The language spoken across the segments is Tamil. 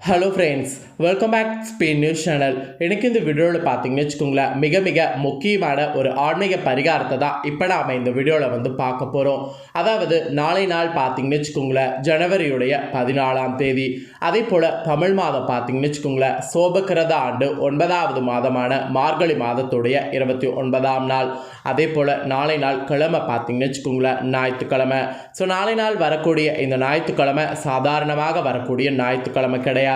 Hello friends welcome back Spain news channel எனக்கு இந்த வீடியோவில் பார்த்தீங்கன்னு வச்சுக்கோங்களேன் மிக மிக முக்கியமான ஒரு ஆன்மீக பரிகாரத்தை தான் இப்போ நாம் இந்த வீடியோவில் வந்து பார்க்க போகிறோம் அதாவது நாளை நாள் பார்த்தீங்கன்னு வச்சுக்கோங்களேன் ஜனவரியுடைய பதினாலாம் தேதி. அதே போல் தமிழ் மாதம் பார்த்தீங்கன்னு வச்சுக்கோங்களேன் சோபக்கிரத ஆண்டு ஒன்பதாவது மாதமான மார்கழி மாதத்துடைய இருபத்தி ஒன்பதாம் நாள். அதே போல் நாளை நாள் கிழமை பார்த்தீங்கன்னு வச்சுக்கோங்களேன் ஞாயிற்றுக்கிழமை. ஸோ நாளை நாள் வரக்கூடிய இந்த ஞாயிற்றுக்கிழமை சாதாரணமாக வரக்கூடிய ஞாயிற்றுக்கிழமை கிடையாது.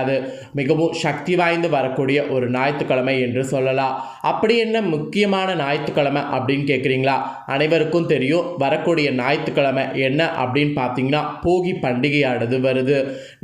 மிகவும் சக்தி வாய்ந்து வரக்கூடிய ஒரு ஞாயிற்றுக்கிழமை என்று சொல்லலாம். அப்படி என்ன முக்கியமான ஞாயிற்றுக்கிழமை அப்படின்னு கேட்குறீங்களா? அனைவருக்கும் தெரியும் வரக்கூடிய ஞாயிற்றுக்கிழமை என்ன அப்படின்னு பார்த்தீங்கன்னா போகி பண்டிகையானது வருது.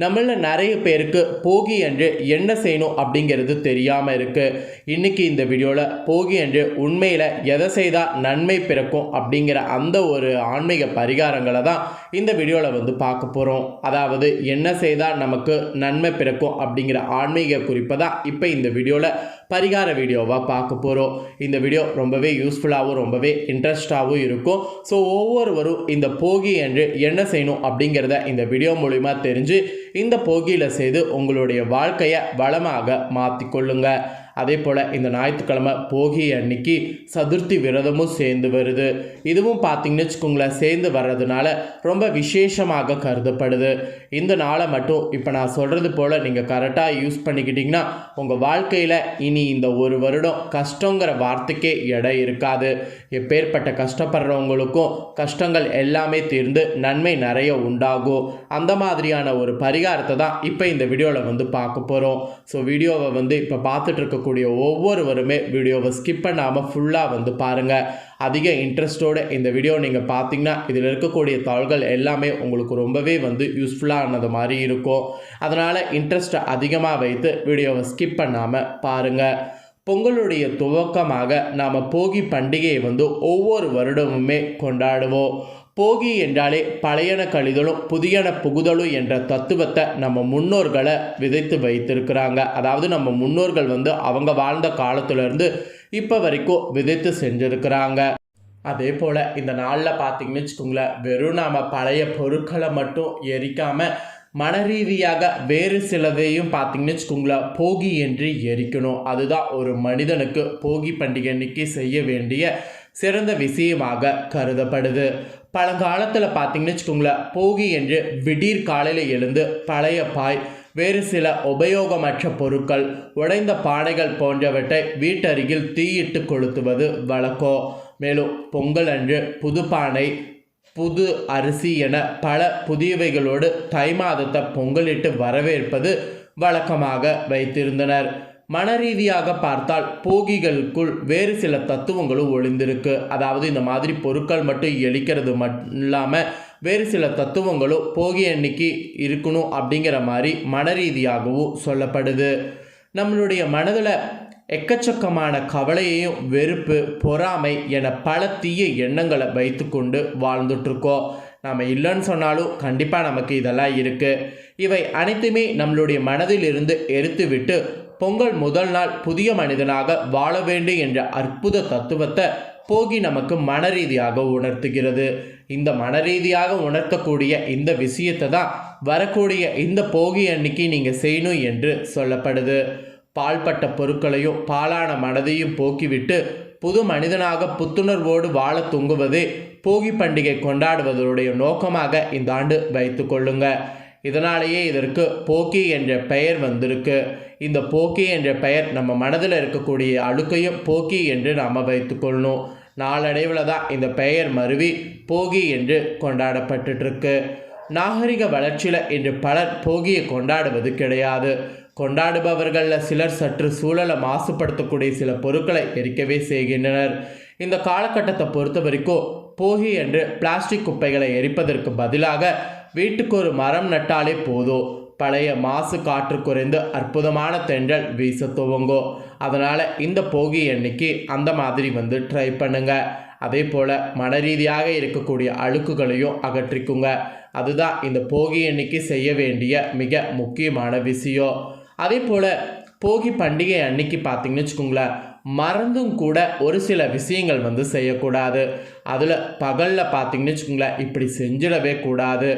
நம்மள நிறைய பேருக்கு போகி என்று என்ன செய்யணும் அப்படிங்கிறது தெரியாமல் இருக்குது இன்னைக்கு இந்த வீடியோவில் போகி என்று உண்மையில் எதை செய்தால் நன்மை பிறக்கும் அப்படிங்கிற அந்த ஒரு ஆன்மீக பரிகாரங்களை தான் இந்த வீடியோவில் வந்து பார்க்க போகிறோம் அதாவது என்ன செய்தால் நமக்கு நன்மை பிறக்கும் இருக்கும் அப்படிங்கிற ஆன்மீக குறிப்பை தான் இப்போ இந்த வீடியோவில் பரிகார வீடியோவாக பார்க்க போகிறோம் இந்த வீடியோ ரொம்பவே யூஸ்ஃபுல்லாகவும் ரொம்பவே இன்ட்ரெஸ்டாகவும் இருக்கும். ஸோ ஒவ்வொருவரும் இந்த போகி என்று என்ன செய்யணும் அப்படிங்கிறத இந்த வீடியோ மூலிமா தெரிஞ்சு இந்த போகியில் செய்து உங்களுடைய வாழ்க்கையை வளமாக மாற்றிக்கொள்ளுங்க அதே போல் இந்த ஞாயிற்றுக்கிழமை போகி அன்னைக்கு சதுர்த்தி விரதமும் சேர்ந்து வருது. இதுவும் பார்த்தீங்கன்னு வச்சுக்கோங்களேன் சேர்ந்து வர்றதுனால ரொம்ப விசேஷமாக கருதப்படுது. இந்த நாளை மட்டும் இப்போ நான் சொல்கிறது போல் நீங்கள் கரெக்டாக யூஸ் பண்ணிக்கிட்டிங்கன்னா உங்கள் வாழ்க்கையில் இனி இந்த ஒரு வருடம் கஷ்டங்கிற வார்த்தைக்கே இடம் இருக்காது. எப்பேற்பட்ட கஷ்டப்படுறவங்களுக்கும் கஷ்டங்கள் எல்லாமே தீர்ந்து நன்மை நிறைய உண்டாகும். அந்த மாதிரியான ஒரு பரி பரிகாரத்தை தான் இப்போ இந்த வீடியோவில் வந்து பார்க்க போகிறோம் ஸோ வீடியோவை வந்து இப்போ பார்த்துட்டு இருக்கக்கூடிய ஒவ்வொருவருமே வீடியோவை ஸ்கிப் பண்ணாமல் ஃபுல்லாக வந்து பாருங்கள் அதிக இன்ட்ரெஸ்ட்டோடு இந்த வீடியோ நீங்கள் பார்த்தீங்கன்னா இதில் இருக்கக்கூடிய தாள்கள் எல்லாமே உங்களுக்கு ரொம்பவே வந்து யூஸ்ஃபுல்லானது மாதிரி இருக்கும். அதனால் இன்ட்ரெஸ்ட்டை அதிகமாக வைத்து வீடியோவை ஸ்கிப் பண்ணாமல் பாருங்கள் பொங்கலுடைய துவக்கமாக நாம் போகி பண்டிகையை வந்து ஒவ்வொரு வருடமுமே கொண்டாடுவோம். போகி என்றாலே பழையன கழிதலும் புதியன புகுதலும் என்ற தத்துவத்தை நம்ம முன்னோர்களை விதைத்து வைத்திருக்கிறாங்க. அதாவது நம்ம முன்னோர்கள் வந்து அவங்க வாழ்ந்த காலத்துலேருந்து இப்போ வரைக்கும் விதைத்து செஞ்சுருக்கிறாங்க. அதே போல் இந்த நாளில் பார்த்தீங்கன்னு வச்சுக்கோங்களேன் வெறும் நாம் பழைய பொருட்களை மட்டும் எரிக்காமல் மனரீதியாக வேறு சிலதையும் பார்த்தீங்கன்னு வச்சுக்கோங்களேன் போகி என்று எரிக்கணும். அதுதான் ஒரு மனிதனுக்கு போகி பண்டிகை அன்னைக்கு செய்ய வேண்டிய சிறந்த விஷயமாக கருதப்படுது. பழங்காலத்தில் பார்த்தீங்கன்னு வச்சுக்கோங்களேன் போகி என்று விடீர் காலையில் எழுந்து பழைய பாய் வேறு சில உபயோகமற்ற பொருட்கள் உடைந்த பானைகள் போன்றவற்றை வீட்டருகில் தீயிட்டு கொளுத்துவது வழக்கம் மேலும் பொங்கல் அன்று புது பானை புது அரிசி என பல புதியவைகளோடு தை மாதத்தை பொங்கலிட்டு வரவேற்பது வழக்கமாக வைத்திருந்தனர். மனரீதியாக பார்த்தால் போகிகளுக்குள் வேறு சில தத்துவங்களும் ஒளிந்திருக்கு. அதாவது இந்த மாதிரி பொருட்கள் மட்டும் எளிக்கிறது மட்டும் இல்லாமல் வேறு சில தத்துவங்களும் போகி அன்னைக்கு இருக்கணும் அப்படிங்கிற மாதிரி மனரீதியாகவும் சொல்லப்படுது. நம்மளுடைய மனதில் எக்கச்சக்கமான கவலையையும் வெறுப்பு பொறாமை என பல தீய எண்ணங்களை வைத்துக்கொண்டு வாழ்ந்துட்டுருக்கோம் நாம் இல்லைன்னு சொன்னாலும் கண்டிப்பாக நமக்கு இதெல்லாம் இருக்குது இவை அனைத்துமே நம்மளுடைய மனதில் இருந்து எரித்து விட்டு பொங்கல் முதல் நாள் புதிய மனிதனாக வாழ வேண்டும் என்ற அற்புத தத்துவத்தை போகி நமக்கு மனரீதியாக உணர்த்துகிறது. இந்த மனரீதியாக உணர்த்தக்கூடிய இந்த விஷயத்தை தான் வரக்கூடிய இந்த போகி அன்னைக்கு நீங்கள் செய்யணும் என்று சொல்லப்படுது. பால்பட்ட பொருட்களையும் பாலான மனதையும் போக்கிவிட்டு புது மனிதனாக புத்துணர்வோடு வாழ தூங்குவதே போகி பண்டிகை கொண்டாடுவதனுடைய நோக்கமாக இந்த ஆண்டு வைத்து கொள்ளுங்க. இதனாலேயே இதற்கு போக்கி என்ற பெயர் வந்திருக்கு. இந்த போக்கி என்ற பெயர் நம்ம மனதில் இருக்கக்கூடிய அழுக்கையும் போக்கி என்று நாம் வைத்துக்கொள்ளணும் நாளடைவில் தான் இந்த பெயர் மருவி போகி என்று கொண்டாடப்பட்டுருக்கு நாகரிக வளர்ச்சியில் இன்று பலர் போகியை கொண்டாடுவது கிடையாது. கொண்டாடுபவர்களில் சிலர் சற்று சூழலை மாசுபடுத்தக்கூடிய சில பொருட்களை எரிக்கவே செய்கின்றனர். இந்த காலகட்டத்தை பொறுத்த வரைக்கும் போகி என்று பிளாஸ்டிக் குப்பைகளை எரிப்பதற்கு பதிலாக வீட்டுக்கு ஒரு மரம் நட்டாலே போதும். பழைய மாசு காற்று குறைந்து அற்புதமான தென்றல் வீச துவங்கும் அதனால் இந்த போகி அன்னைக்கு அந்த மாதிரி வந்து ட்ரை பண்ணுங்க. அதே போல் மன ரீதியாக இருக்கக்கூடிய அழுக்குகளையும் அகற்றிக்குங்க. அதுதான் இந்த போகி அன்னைக்கு செய்ய வேண்டிய மிக முக்கியமான விஷயம். அதே போல் போகி பண்டிகை அன்னைக்கு பார்த்தீங்கன்னு வச்சுக்கோங்களேன். மறந்தும் கூட ஒரு சில விஷயங்கள் வந்து செய்யக்கூடாது. அதில் பகலில் பார்த்தீங்கன்னு வச்சுக்கோங்களேன் இப்படி செஞ்சிடவே கூடாது.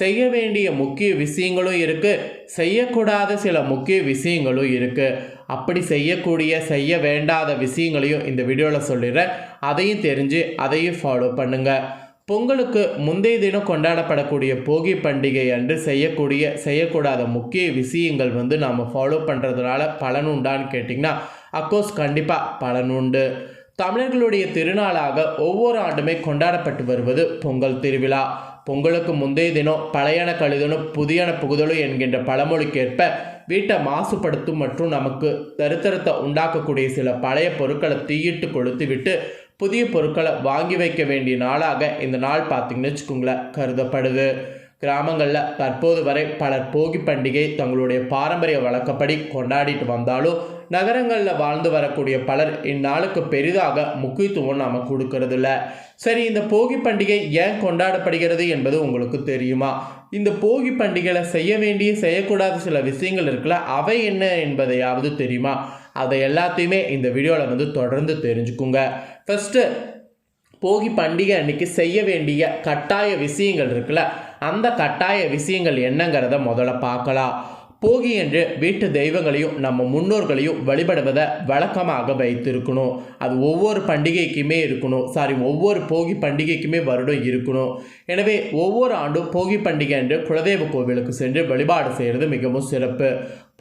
செய்ய வேண்டிய முக்கிய விஷயங்களும் இருக்குது செய்யக்கூடாத சில முக்கிய விஷயங்களும் இருக்குது அப்படி செய்யக்கூடிய செய்ய வேண்டாத விஷயங்களையும் இந்த வீடியோவில் சொல்லிடுறேன். அதையும் தெரிஞ்சு அதையும் ஃபாலோ பண்ணுங்கள் பொங்கலுக்கு முந்தைய தினம் கொண்டாடப்படக்கூடிய போகி பண்டிகை அன்று செய்யக்கூடிய செய்யக்கூடாத முக்கிய விஷயங்கள் வந்து நாம் ஃபாலோ பண்ணுறதுனால பலன் உண்டான்னு கேட்டிங்கன்னா அக்கோர்ஸ் கண்டிப்பாக பலன் உண்டு. தமிழர்களுடைய திருநாளாக ஒவ்வொரு ஆண்டுமே கொண்டாடப்பட்டு வருவது பொங்கல் திருவிழா. பொங்கலுக்கு முந்தைய தினம் பழையன கழுதனும் புதியன புகுதலும் என்கின்ற பழமொழிக்கேற்ப வீட்டை மாசுபடுத்தும் மற்றும் நமக்கு தருத்தரத்தை உண்டாக்கக்கூடிய சில பழைய பொருட்களை தீயிட்டு கொளுத்து விட்டு புதிய பொருட்களை வாங்கி வைக்க வேண்டிய நாளாக இந்த நாள் பார்த்திங்கன்னு வச்சுக்கோங்களேன் கருதப்படுது. கிராமங்களில் தற்போது வரை பலர் போகி பண்டிகை தங்களுடைய பாரம்பரிய வழக்கப்படி கொண்டாடிட்டு வந்தாலும் நகரங்களில் வாழ்ந்து வரக்கூடிய பலர் இந்நாளுக்கு பெரிதாக முக்கியத்துவம் நாம் கொடுக்கறதில்ல. சரி இந்த போகி பண்டிகை ஏன் கொண்டாடப்படுகிறது என்பது உங்களுக்கு தெரியுமா? இந்த போகி பண்டிகையில் செய்ய வேண்டிய செய்யக்கூடாத சில விஷயங்கள் இருக்குல்ல அவை என்ன என்பதையாவது தெரியுமா? அதை எல்லாத்தையுமே இந்த வீடியோவில் வந்து தொடர்ந்து தெரிஞ்சுக்குங்க. ஃபஸ்ட்டு போகி பண்டிகை அன்னைக்கு செய்ய வேண்டிய கட்டாய விஷயங்கள் இருக்குல்ல அந்த கட்டாய விஷயங்கள் என்னங்கிறத முதல்ல பார்க்கலாம். போகி என்று வீட்டு தெய்வங்களையும் நம்ம முன்னோர்களையும் வழிபடுவதை வழக்கமாக வைத்திருக்கணும். அது ஒவ்வொரு பண்டிகைக்குமே இருக்கணும். சாரி ஒவ்வொரு போகி பண்டிகைக்குமே வருடம் இருக்கணும். எனவே ஒவ்வொரு ஆண்டும் போகி பண்டிகை என்று குலதெய்வ கோவிலுக்கு சென்று வழிபாடு செய்கிறது மிகவும் சிறப்பு.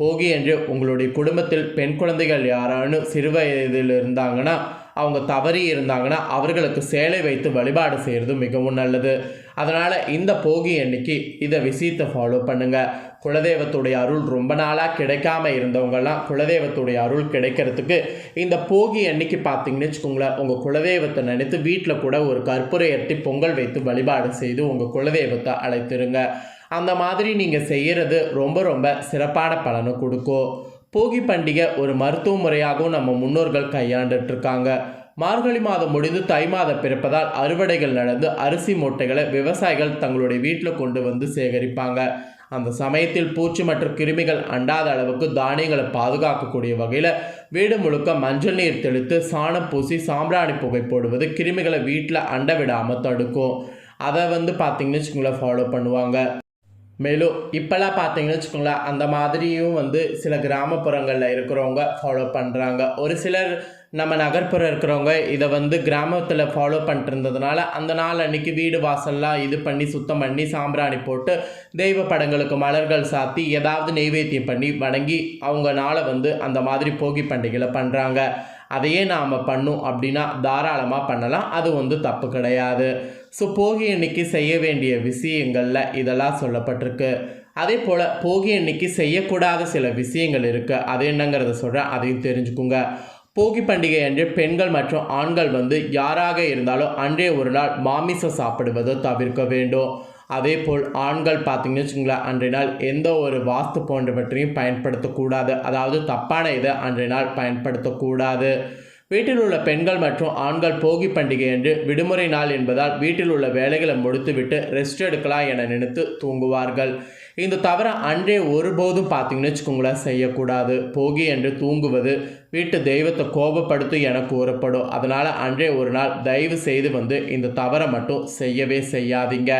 போகி என்று உங்களுடைய குடும்பத்தில் பெண் குழந்தைகள் யாரானு சிறு வயதில் இருந்தாங்கன்னா அவங்க தவறி இருந்தாங்கன்னா அவர்களுக்கு சேலை வைத்து வழிபாடு செய்கிறது மிகவும் நல்லது. அதனால் இந்த போகி அன்னைக்கு இதை விஷயத்தை ஃபாலோ பண்ணுங்கள் குலதெய்வத்துடைய அருள் ரொம்ப நாளாக கிடைக்காம இருந்தவங்கெல்லாம் குலதெய்வத்துடைய அருள் கிடைக்கிறதுக்கு இந்த போகி அன்னைக்கு பார்த்தீங்கன்னு வச்சுக்கோங்களேன் உங்கள் குலதெய்வத்தை நினைத்து வீட்டில் கூட ஒரு கற்பூரை எட்டி பொங்கல் வைத்து வழிபாடு செய்து உங்கள் குலதெய்வத்தை அழைத்திருங்க. அந்த மாதிரி நீங்கள் செய்கிறது ரொம்ப ரொம்ப சிறப்பான பலனை கொடுக்கும். போகி பண்டிகை ஒரு மருத்துவ முறையாகவும் நம்ம முன்னோர்கள் கையாண்டுட்டு இருக்காங்க மார்கழி மாதம் முடிந்து தை மாதம் பிறப்பதால் அறுவடைகள் நடந்து அரிசி மூட்டைகளை விவசாயிகள் தங்களுடைய வீட்டில் கொண்டு வந்து சேகரிப்பாங்க. அந்த சமயத்தில் பூச்சி மற்றும் கிருமிகள் அண்டாத அளவுக்கு தானியங்களை பாதுகாக்கக்கூடிய வகையில் வீடு முழுக்க மஞ்சள் நீர் தெளித்து சாணம் பூசி சாம்பிராணி புகை போடுவது கிருமிகளை வீட்டில் அண்ட விடாமல் தடுக்கும். அதை வந்து பார்த்திங்கன்னு வச்சுக்கோங்களேன் ஃபாலோ பண்ணுவாங்க. மேலும் இப்போல்லாம் பார்த்தீங்கன்னு வச்சுக்கோங்களேன் அந்த மாதிரியும் வந்து சில கிராமப்புறங்களில் இருக்கிறவங்க ஃபாலோ பண்ணுறாங்க ஒரு சிலர் நம்ம நகர்ப்புறம் இருக்கிறவங்க இதை வந்து கிராமத்தில் ஃபாலோ பண்ணிருந்ததுனால அந்த நாள் அன்னைக்கு வீடு வாசல்லாம் இது பண்ணி சுத்தம் பண்ணி சாம்பிராணி போட்டு தெய்வ படங்களுக்கு மலர்கள் சாத்தி ஏதாவது நெய்வேத்தியம் பண்ணி வணங்கி அவங்க நாளை வந்து அந்த மாதிரி போகி பண்டிகையில் பண்ணுறாங்க அதையே நாம் பண்ணும் அப்படின்னா தாராளமாக பண்ணலாம். அது வந்து தப்பு கிடையாது. ஸோ போகி அன்னைக்கு செய்ய வேண்டிய விஷயங்களில் இதெல்லாம் சொல்லப்பட்டிருக்கு. அதே போல் போகி அன்னைக்கு செய்யக்கூடாத சில விஷயங்கள் இருக்குது அது என்னங்கிறத சொல்கிறேன் அதையும் தெரிஞ்சுக்குங்க. போகி பண்டிகை அன்று பெண்கள் மற்றும் ஆண்கள் வந்து யாராக இருந்தாலும் அன்றே ஒரு நாள் மாமிசம் சாப்பிடுவதை தவிர்க்க வேண்டும். அதே போல் ஆண்கள் பார்த்தீங்கன்னு வச்சுங்களேன் அன்றைய நாள் எந்த ஒரு வாஸ்து போன்றவற்றையும் பயன்படுத்தக்கூடாது. அதாவது தப்பான இதை அன்றைய நாள் பயன்படுத்தக்கூடாது. வீட்டில் உள்ள பெண்கள் மற்றும் ஆண்கள் போகி பண்டிகை என்று விடுமுறை நாள் என்பதால் வீட்டில் உள்ள வேலைகளை முடித்துவிட்டு ரெஸ்ட் எடுக்கலாம் என நினைத்து தூங்குவார்கள். இந்த தவிர அன்றே ஒருபோதும் பார்த்தீங்கன்னு வச்சுக்கோங்களேன் செய்யக்கூடாது. போகி என்று தூங்குவது வீட்டு தெய்வத்தை கோபப்படுத்தும் என கூறப்படும். அதனால் அன்றே ஒரு நாள் தயவு செய்து வந்து இந்த தவறை மட்டும் செய்யவே செய்யாதீங்க.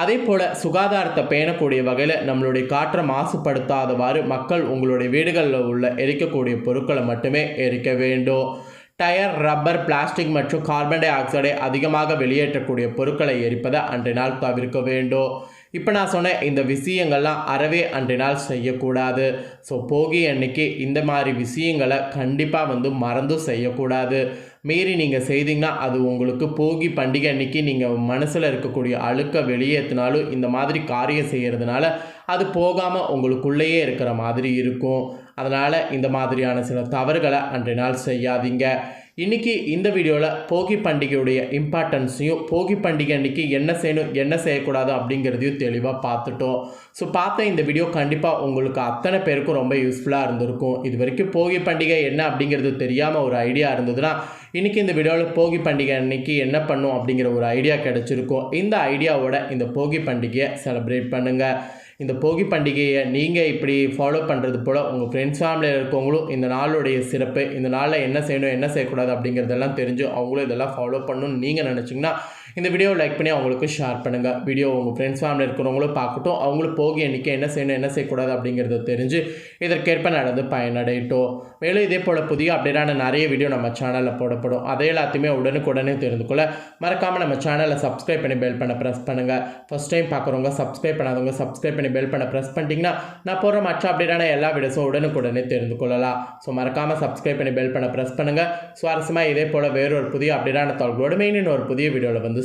அதே போல் சுகாதாரத்தை பேணக்கூடிய வகையில் நம்மளுடைய காற்றை மாசுபடுத்தாதவாறு மக்கள் உங்களுடைய வீடுகளில் உள்ள எரிக்கக்கூடிய பொருட்களை மட்டுமே எரிக்க வேண்டும். டயர் ரப்பர் பிளாஸ்டிக் மற்றும் கார்பன் டை ஆக்சைடை அதிகமாக வெளியேற்றக்கூடிய பொருட்களை எரிப்பதை அன்றைய நாள் தவிர்க்க வேண்டும். இப்போ நான் சொன்ன இந்த விஷயங்கள்லாம் அறவே அன்றைய நாள் செய்யக்கூடாது. ஸோ போகி அன்னைக்கு இந்த மாதிரி விஷயங்களை கண்டிப்பாக வந்து மறந்தும் செய்யக்கூடாது. மீறி நீங்கள் செய்தீங்கன்னா அது உங்களுக்கு போகி பண்டிகை அன்னைக்கு நீங்கள் மனசில் இருக்கக்கூடிய அழுக்க வெளியேற்றினாலும் இந்த மாதிரி காரியம் செய்கிறதுனால அது போகாமல் உங்களுக்குள்ளேயே இருக்கிற மாதிரி இருக்கும். அதனால் இந்த மாதிரியான சில தவறுகளை அன்றைய நாள் செய்யாதீங்க. இன்றைக்கி இந்த வீடியோவில் போகி பண்டிகையுடைய இம்பார்ட்டன்ஸையும் போகி பண்டிகை அன்றைக்கி என்ன செய்யணும் என்ன செய்யக்கூடாது அப்படிங்கிறதையும் தெளிவாக பார்த்துட்டோம். ஸோ பார்த்த இந்த வீடியோ கண்டிப்பாக உங்களுக்கு அத்தனை பேருக்கும் ரொம்ப யூஸ்ஃபுல்லாக இருந்திருக்கும். இது வரைக்கும் போகி பண்டிகை என்ன அப்படிங்கிறது தெரியாமல் ஒரு ஐடியா இருந்ததுன்னா இன்றைக்கி இந்த வீடியோவில் போகி பண்டிகை அன்னைக்கு என்ன பண்ணும் அப்படிங்கிற ஒரு ஐடியா கிடச்சிருக்கும். இந்த ஐடியாவோட இந்த போகி பண்டிகையை செலிப்ரேட் பண்ணுங்கள் இந்த போகி பண்டிகையை நீங்கள் இப்படி ஃபாலோ பண்ணுறது போல் உங்கள் ஃப்ரெண்ட்ஸ் ஃபேமிலியில் இருக்கவங்களும் இந்த நாளுடைய சிறப்பு இந்த நாளில் என்ன செய்யணும் என்ன செய்யக்கூடாது அப்படிங்கிறதெல்லாம் தெரிஞ்சு அவங்களும் இதெல்லாம் ஃபாலோ பண்ணணும்னு நீங்கள் நினச்சிங்கன்னா இந்த வீடியோ லைக் பண்ணி அவங்களுக்கு ஷேர் பண்ணுங்கள் வீடியோ உங்கள் ஃப்ரெண்ட்ஸ் ஃபேமிலி இருக்கிறவங்களும் பார்க்கட்டும். அவங்களும் போகி எண்ணிக்கை என்ன செய்யணும் என்ன செய்யக்கூடாது அப்படிங்கிறத தெரிஞ்சு இதற்கேற்ப நடந்து பயனடையட்டும். மேலும் இதே போல் புதிய அப்டேட்டான நிறைய வீடியோ நம்ம சேனலில் போடப்படும். அதை எல்லாத்தையுமே உடனுக்குடனே தெரிந்து கொள்ள மறக்காமல் நம்ம சேனலை சப்ஸ்கிரைப் பண்ணி பெல் பண்ண ப்ரெஸ் பண்ணுங்கள் ஃபஸ்ட் டைம் பார்க்குறவங்க சப்ஸ்கிரைப் பண்ணாதவங்க சப்ஸ்கிரைப் பண்ணி பெல் பண்ண ப்ரெஸ் பண்ணிட்டீங்கன்னா நான் போடுற மற்ற அப்டேட்டான எல்லா வீடியோஸும் உடனுக்குடனே தெரிந்து கொள்ளலாம். ஸோ மறக்காமல் சப்ஸ்கிரைப் பண்ணி பெல் பண்ண ப்ரெஸ் பண்ணுங்கள் சுவாரஸ்யமாக இதே போல் வேறொரு புதிய அப்டேட்டான தகவலோடு மெயின் ஒரு புதிய வீடியோவில் வந்து